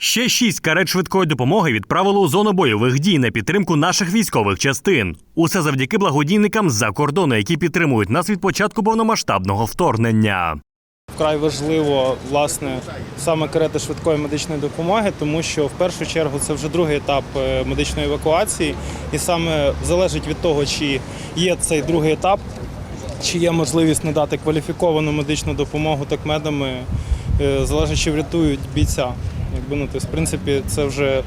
Ще шість карет швидкої допомоги відправили у зону бойових дій на підтримку наших військових частин. Усе завдяки благодійникам з-за кордону, які підтримують нас від початку повномасштабного вторгнення. Вкрай важливо власне саме карети швидкої медичної допомоги, тому що в першу чергу це вже другий етап е, медичної евакуації, і саме залежить від того, чи є цей другий етап, чи є можливість надати кваліфіковану медичну допомогу такмедами, е, залежить, чи врятують бійця. Якби ну, тобто, в принципі, це вже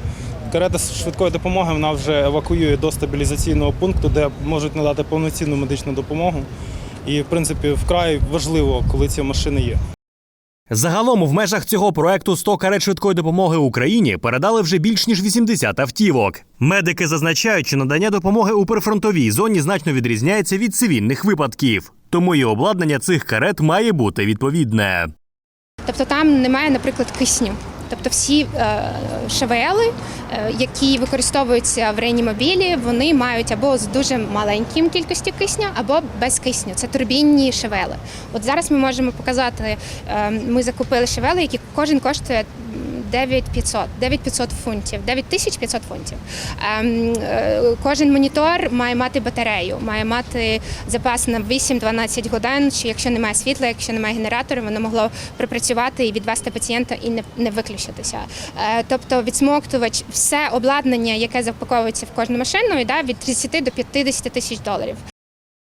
карета швидкої допомоги вона вже евакуює до стабілізаційного пункту, де можуть надати повноцінну медичну допомогу. І, в принципі, вкрай важливо, коли ці машини є. Загалом в межах цього проекту 100 карет швидкої допомоги Україні передали вже більш ніж 80 автівок. Медики зазначають, що надання допомоги у прифронтовій зоні значно відрізняється від цивільних випадків, тому і обладнання цих карет має бути відповідне. Тобто там немає, наприклад, кисню. Тобто всі шевели, ШВЛи, е, які використовуються в реанімобілі, вони мають або з дуже маленьким кількістю кисню, або без кисню. Це турбінні ШВЛи. От зараз ми можемо показати, е, ми закупили ШВЛи, які кожен коштує 9500, 9500 фунтів, 9500 фунтів. Ем, е, Кожен монітор має мати батарею, має мати запас на 8-12 годин, чи якщо немає світла, якщо немає генератора, воно могло пропрацювати і відвести пацієнта і не, виключитися. Е, Тобто відсмоктувач, все обладнання, яке запаковується в кожну машину, йде від 30 до 50 тисяч доларів.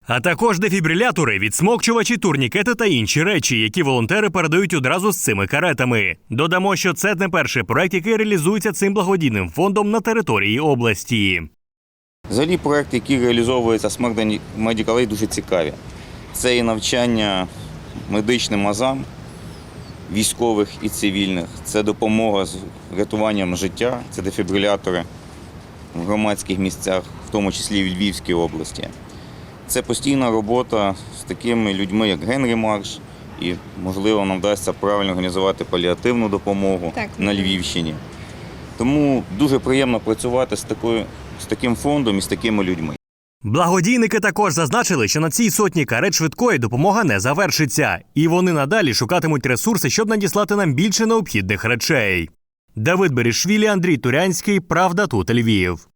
А також дефібрилятори, відсмокчувачі, турнікети та інші речі, які волонтери передають одразу з цими каретами. Додамо, що це не перший проект, який реалізується цим благодійним фондом на території області. Взагалі проекти, які реалізовуються з Медикалей, дуже цікаві. Це і навчання медичним азам, військових і цивільних, це допомога з рятуванням життя, це дефібрилятори в громадських місцях, в тому числі в Львівській області. Це постійна робота з такими людьми, як Генрі Марш, і, можливо, нам вдасться правильно організувати паліативну допомогу Так. на Львівщині. Тому дуже приємно працювати з, такою, з таким фондом і з такими людьми. Благодійники також зазначили, що на цій сотні карет швидкої допомога не завершиться, і вони надалі шукатимуть ресурси, щоб надіслати нам більше необхідних речей. Давид Берішвілі, Андрій Турянський, Правда тут Львів.